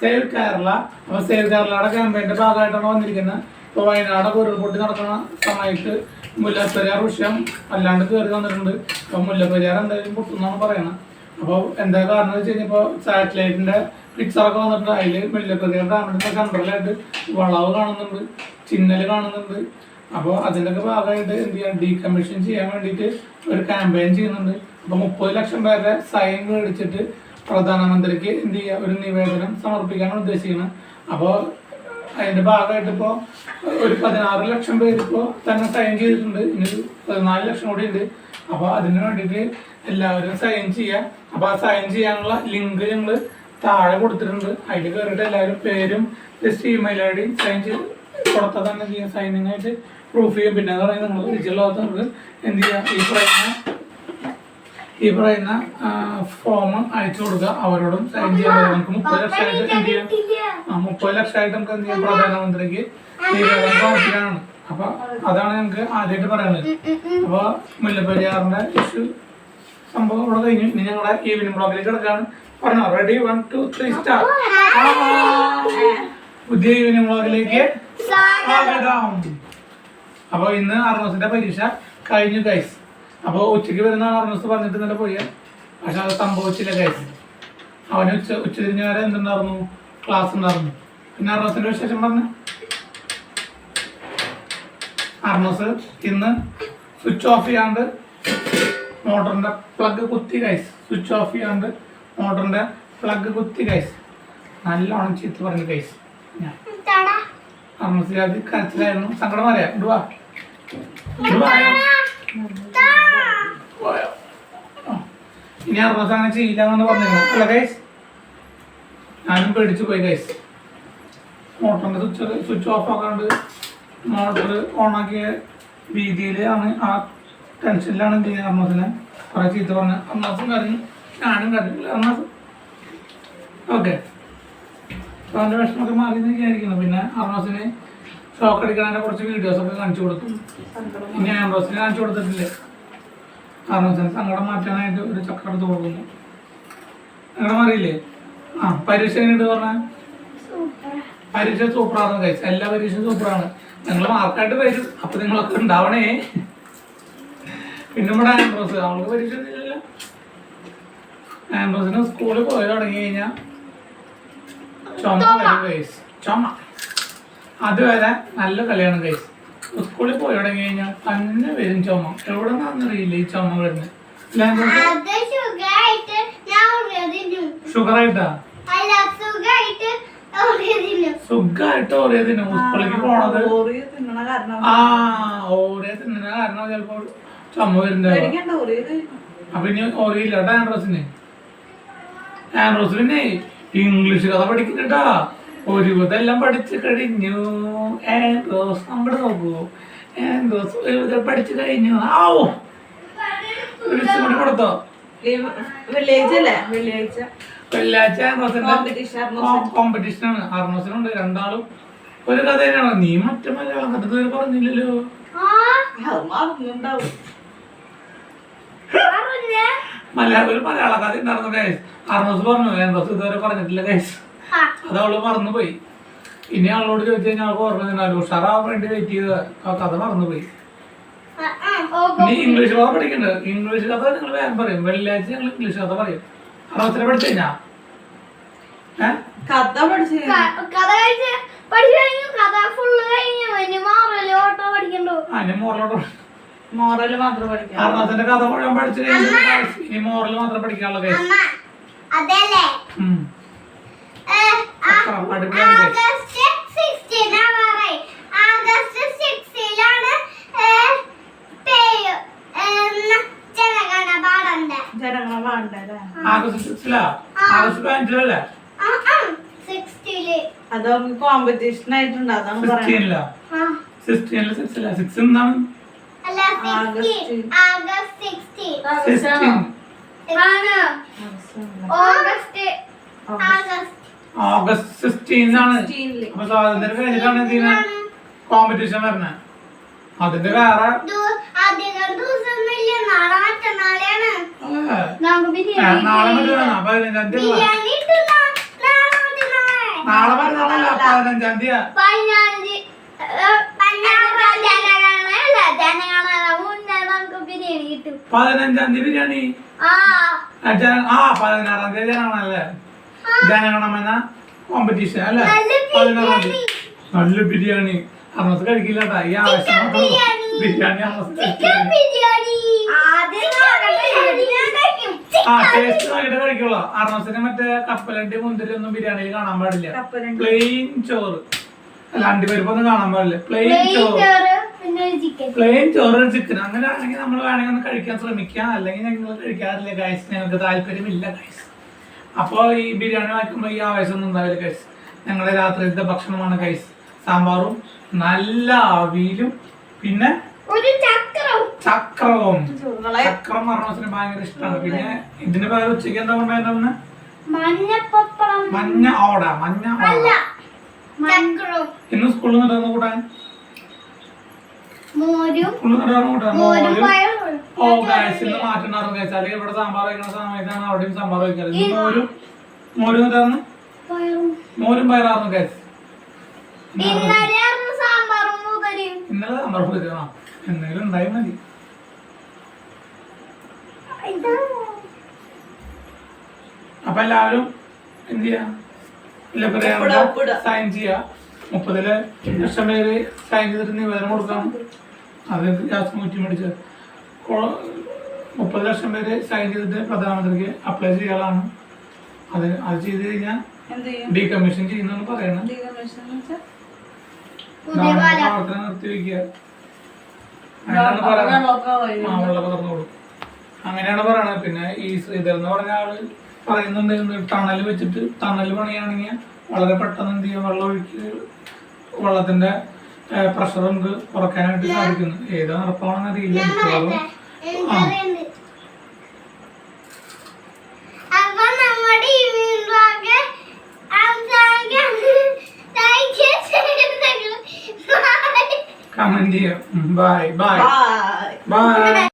Save Kerala അപ്പൊ save കേരളയുടെ ക്യാമ്പയിന്റെ ഭാഗമായിട്ടാണ് വന്നിരിക്കുന്നത്. ഇപ്പൊ വയനാട് ഉരുൾപൊട്ടി നടക്കുന്ന സമയത്ത് മുല്ലപ്പെരിയാർ വിഷയം അല്ലാണ്ട് കയറി വന്നിട്ടുണ്ട്. അപ്പൊ മുല്ലപ്പെരിയാർ എന്തായാലും പൊട്ടുന്നാണ് പറയുന്നത് അപ്പോൾ എന്താ കാരണം വെച്ച് കഴിഞ്ഞപ്പോ സാറ്റലൈറ്റിന്റെ പിക്ചറൊക്കെ വന്നിട്ടുണ്ട്. അതിൽ മുല്ലപ്പെരിയാർ ഡാമിന്റെ സെൻട്രലായിട്ട് വളവ് കാണുന്നുണ്ട്. ചിന്നൽ കാണുന്നുണ്ട്. അപ്പോൾ അതിന്റെയൊക്കെ ഭാഗമായിട്ട് എന്ത് ചെയ്യാം? ഡീകമ്മീഷൻ ചെയ്യാൻ വേണ്ടിയിട്ട് ഒരു ക്യാമ്പയിൻ ചെയ്യുന്നുണ്ട്. അപ്പോൾ മുപ്പത് ലക്ഷം പേരുടെ സൈൻ മേടിച്ചിട്ട് പ്രധാനമന്ത്രിക്ക് എന്ത് ചെയ്യുക ഒരു നിവേദനം സമർപ്പിക്കാനാണ് ഉദ്ദേശിക്കുന്നത് അപ്പോൾ അതിന്റെ ഭാഗമായിട്ട് ഇപ്പോൾ ഒരു പതിനാറ് ലക്ഷം പേര് ഇപ്പോൾ തന്നെ സൈൻ ചെയ്തിട്ടുണ്ട്. ഇനി പതിനാല് ലക്ഷം കൂടി ഉണ്ട്. അപ്പോൾ അതിന് വേണ്ടിയിട്ട് എല്ലാവരും സൈൻ ചെയ്യുക അപ്പോൾ ആ സൈൻ ചെയ്യാനുള്ള ലിങ്ക് ഞങ്ങൾ താഴെ കൊടുത്തിട്ടുണ്ട്. അതിൽ കയറിയിട്ട് എല്ലാവരും പേരും just email I D sign ചെയ്ത് കൊടുത്താൽ തന്നെ ചെയ്യാം. സൈനിങ് ആയിട്ട് പ്രൂഫ് ചെയ്യും. പിന്നെ എന്ന് പറയുന്നത് നിങ്ങൾ തിരിച്ചുള്ള നമുക്ക് എന്ത് ചെയ്യുക ഈ പറയുന്ന ഈ പറയുന്ന ഫോം അയച്ചു കൊടുക്കുക. അവരോടും സൈൻ ചെയ്യാൻ. നമുക്ക് മുപ്പത് ലക്ഷമായിട്ട് എന്ത് ചെയ്യാം? മുപ്പത് ലക്ഷമായിട്ട് നമുക്ക് എന്ത് ചെയ്യാം? പ്രധാനമന്ത്രിക്ക് സമർപ്പിക്കാനാണ്. അപ്പൊ അതാണ് ഞങ്ങൾക്ക് ആദ്യമായിട്ട് പറയുന്നത് അപ്പൊ മുല്ലപ്പെരിയാറിന്റെ ഇഷ്യൂ സംഭവം ഇവിടെ കഴിഞ്ഞു. ഇനി ഞങ്ങളുടെ ഈവനിങ് ബ്ലോഗിലേക്ക് കിടക്കാണ് പറഞ്ഞോ? Ready one two three start പുതിയ ഈവനിങ് ബ്ലോഗിലേക്ക് സ്വാഗതം. അപ്പൊ ഇന്ന് അർണസിന്റെ പരീക്ഷ കഴിഞ്ഞു ഗൈസ് അപ്പൊ ഉച്ചയ്ക്ക് വരുന്ന അർണസ് പറഞ്ഞിട്ട് നല്ല പോയ. പക്ഷെ അത് സംഭവിച്ചില്ല കാര്യം അവന് ഉച്ച ഉച്ച തിരിഞ്ഞ വരെ എന്തുണ്ടായിരുന്നു? ക്ലാസ് ഉണ്ടായിരുന്നു. പിന്നെ അറുനൂസിന്റെ വിശേഷം പറഞ്ഞു? അർണസ് ഇന്ന് സ്വിച്ച് ഓഫ് ചെയ്യാണ്ട് മോട്ടറിന്റെ പ്ലഗ് കുത്തി കൈസ് സ്വിച്ച് ഓഫ് ചെയ്യാണ്ട് മോട്ടറിന്റെ പ്ലഗ് കുത്തി കൈസ് നല്ലോണം ചീത്ത പറഞ്ഞു കൈസ് ഞാൻ. കരച്ചിലായിരുന്നു. സങ്കടം പറയാം. ഇടുവാ ഇടുവായോ. ഇനി അറുപത് അങ്ങനെ ചെയ്യില്ല എന്നാണ് പറഞ്ഞിരുന്നത്. അല്ല ഗൈസ് ഞാനും പേടിച്ചു പോയി ഗൈസ് മോട്ടറിന്റെ സ്വിച്ച് സ്വിച്ച് ഓഫ് ആക്കാണ്ട് മോട്ടർ ഓണാക്കിയ രീതിയിലാണ് ആ ടെൻഷനിലാണ് എന്ത് ചെയ്യുന്നത് അമ്മസിനെ കുറെ ചീത്ത പറഞ്ഞ. അമ്മസും കരഞ്ഞു ഞാനും കരഞ്ഞു അമ്മസ് ഓക്കെ അപ്പോൾ അവന്റെ വിഷമമൊക്കെ മാറി എന്ന് വിചാരിക്കുന്നു. പിന്നെ അർണസിന് ഷോക്ക് അടിക്കാനുള്ള കുറച്ച് വീഡിയോസ് ഒക്കെ കാണിച്ചു കൊടുത്തു. ഇനി ആംബ്രോസിന് കാണിച്ചു കൊടുത്തിട്ടില്ല? അർണസിന് സങ്കടം മാറ്റാനായിട്ട് ഒരു ചക്രം എടുത്ത് കൊടുക്കുന്നു. സങ്കടം മാറിയില്ലേ? ആ പരീക്ഷ കഴിഞ്ഞിട്ട് പറഞ്ഞ? പരീക്ഷ സൂപ്പറാണ് കഴിച്ചു എല്ലാ പരീക്ഷയും സൂപ്പറാണ്. നിങ്ങൾ മാർക്കായിട്ട് വരും അപ്പൊ നിങ്ങളൊക്കെ ഉണ്ടാവണേ. പിന്നെ നമ്മുടെ ആംബ്രോസ് അവൾക്ക് പരീക്ഷ ഒന്നുമില്ലല്ലോ. ആംബ്രോസിന് സ്കൂളിൽ പോയി തുടങ്ങി കഴിഞ്ഞാൽ ചുമ വരും ഗൈസ് ചുമ. അതുവരെ നല്ല കളിയാണ് ഗൈസ് സ്കൂളിൽ പോയി തുടങ്ങി കഴിഞ്ഞാൽ തന്നെ വരും ചുമ. എവിടെ നിന്നാണെന്നറിയില്ല ഈ ചുമ വരുന്നത് ഉറയതിന്നു സുഖമായിട്ട് ഓറിയതിന് സ്കൂളിലേക്ക് പോണത്? ഓറിയ ആ ഓറിയ തിന്നണ കാരണം ചിലപ്പോൾ ചുമ വരുന്നത്. ഓറിയ അപ്പൊ ഇനി ഓറിയില്ല ആൻഡ്രോസിന്. ആൻഡ്രോസ് പിന്നെ ഇംഗ്ലീഷ് കഥ പഠിക്കുന്നുണ്ടാ ഒരു ഇതെല്ലാം പഠിച്ചു കഴിഞ്ഞു. ആൻഡ്രോസ് നമ്മുടെ നോക്കൂ ആൻഡ്രോസ് ഒരു വിധം പഠിച്ചു കഴിഞ്ഞു. ആവോ! ഒരു ദിവസം കൂടി കൊടുത്തോ? വെള്ളിയാഴ്ച കോമ്പറ്റീഷൻ ആണ്. അർണസിനുണ്ട് രണ്ടാളും. ഒരു കഥ തന്നെയാണ് നീ മറ്റേ മലയാളം കഥ തീർ പറഞ്ഞില്ലല്ലോ മലയാളം ഒരു മലയാള കഥ ഉണ്ടായിരുന്നു ഗൈസ് അർണസ് പറഞ്ഞു ആൻഡ്രോസ് ഇതുവരെ പറഞ്ഞിട്ടില്ല ഗൈസ് ആ അത് അവൾ മറന്നുപോയി. ഇനി ആളോട് ചോദിച്ചു കഴിഞ്ഞാൽ അവൾക്ക് ഓർമ്മ തന്നെ ഉഷാറാവാൻ വേണ്ടി വെയിറ്റ് ചെയ്ത ആ കഥ മറന്നുപോയി. ഇനി ഇംഗ്ലീഷ് കഥ പഠിക്കണ്ട്. ഇംഗ്ലീഷ് കഥ നിങ്ങൾ വേഗം പറയും. വെള്ളിയാഴ്ച ഞങ്ങൾ ഇംഗ്ലീഷ് കഥ പറയും. അറുപത്തിനെ പഠിച്ചു കഴിഞ്ഞാ. കഥ പഠിച്ചു മോറൽ മാത്രം പഠിക്കാം. അറുപത്തിന്റെ കഥ മുഴുവൻ പഠിച്ചു കഴിഞ്ഞാൽ മോറൽ മാത്രം പഠിക്കാനുള്ള കേസ് അമ്മ! അതല്ലേ? അത് കോമ്പറ്റീഷൻ ആയിട്ടുണ്ട് അതാണ് പറയുന്നത് സിക്സ് എന്താണ്? August August. ഓഗസ്റ്റ് സിക്സ്റ്റീൻ ആണ് സിക്സ്റ്റീനിൽ അപ്പൊ സ്വാതന്ത്ര്യം കഴിഞ്ഞിട്ടാണ് എന്ത് ചെയ്യുന്നത് കോമ്പറ്റീഷൻ വരണേ. അതിന്റെ വേറെ നാളെ മറ്റന്നാളെയാണ്. അല്ലേ? നമുക്ക് ഏ, നാളെ മറ്റന്നാളാ? പതിനഞ്ചാം തീയതി നാളെ പതിനഞ്ചാം തീയതി. പതിനഞ്ച് തീയതി ബിരിയാണി. ആ. പതിനാറാം തീയതി ജനഗണമല്ലേ ജനഗണമെന്ന കോമ്പറ്റീഷൻ അല്ലേ? നല്ല പതിനാറാം ബിരിയാണി. തീയതി നല്ല ബിരിയാണി. അന്നത്തെ കഴിക്കില്ല ഈ ആവശ്യം ബിരിയാണി. ആ ടേസ്റ്റ് ആയിട്ട് കഴിക്കുള്ളൂ മറ്റേ കപ്പലണ്ടി മുന്തിരി ഒന്നും ബിരിയാണിയിൽ കാണാൻ പാടില്ല. പ്ലെയിൻ ചോറ്. അല്ല അണ്ടിപ്പരിപ്പൊന്നും കാണാൻ പാടില്ല. പ്ലെയിൻ ചോറ്. ചോറ് പിന്നെ ചിക്കൻ പ്ലെയിൻ ചോറ് ചിക്കൻ അങ്ങനെ ആണെങ്കിൽ നമ്മൾ വേണമെങ്കിൽ ഒന്ന് കഴിക്കാൻ ശ്രമിക്കാം. അല്ലെങ്കിൽ ഞങ്ങൾ കഴിക്കാറില്ല ഗൈസ് ഞങ്ങൾക്ക് താല്പര്യമില്ല ഗൈസ് അപ്പോൾ ഈ ബിരിയാണി വായിക്കുമ്പോൾ ഈ ആവേശമൊന്നും ഉണ്ടാവില്ല കൈസ് ഞങ്ങളുടെ രാത്രിയിലത്തെ ഭക്ഷണമാണ് കൈസ് സാമ്പാറും നല്ല അവിയിലും പിന്നെ ഒരു ചക്രവും. ചക്രം മരണത്തിന് ഭയങ്കര ഇഷ്ടമാണ് പിന്നെ ഇതിന്റെ പേര് ഉച്ചയ്ക്ക് എന്താ കൊണ്ടായിരുന്നു മഞ്ഞ ഓട മഞ്ഞ ഓട. ഇന്ന് സ്കൂളിൽ നിന്ന് കൂട്ടാൻ? മോരും സ്കൂളിൽ നിന്ന് കൂട്ടാൻ? ഓ ഗൈസ് ഇന്ന് മാറ്റുണ്ടാവും ഗൈസ് അല്ലെങ്കിൽ ഇവിടെ സാമ്പാർ വയ്ക്കുന്ന സമയത്താണ് അവിടെയും സാമ്പാർ വയ്ക്കാറ് ഇന്ന് മോരും മോരും എന്തായിരുന്നു? മോരും പയറായിരുന്നു ഗൈസ് ഇന്നലെ സാമ്പാർ കൊടുക്കണം എന്തെങ്കിലും ഉണ്ടായി മതി. അപ്പൊ എല്ലാവരും എന്ത് ചെയ്യാ. സൈൻ ചെയ്യാ. മുപ്പതിൽ ലക്ഷം പേര് സൈൻ ചെയ്തിട്ട് നിവേദനം കൊടുക്കാം അത് ഗ്യാസ് മുറ്റി മേടിച്ച് കൊ- മുപ്പത് ലക്ഷം പേര് സൈൻ ചെയ്തിട്ട് പ്രധാനമന്ത്രിക്ക് അപ്ലൈ ചെയ്യാനാണ്. അത് അത് ചെയ്ത് കഴിഞ്ഞാൽ എന്ത് ചെയ്യും? ഡീ കമ്മീഷൻ ചെയ്യുന്നെന്ന് പറയണം പ്രവർത്തനം നിർത്തിവെക്കുക അങ്ങനെയാണ് പറയണത്. പിന്നെ ഈ ശ്രീധരൻ എന്ന് പറഞ്ഞ ആൾ പറയുന്നുണ്ട് തണൽ ടണൽ വെച്ചിട്ട് ടണൽ പണിയാണെങ്കിൽ വളരെ പെട്ടെന്ന് എന്ത് ചെയ്യും? വെള്ളം ഒഴിച്ച് വെള്ളത്തിന്റെ പ്രഷർ നമുക്ക് കുറയ്ക്കാനായിട്ട് സാധിക്കുന്നു. ഏതാ നടപ്പാണെന്ന് അറിയില്ല. മിക്കവാറും കമന്റ് ചെയ്യാം ബൈ ബൈ Bye. ബൈ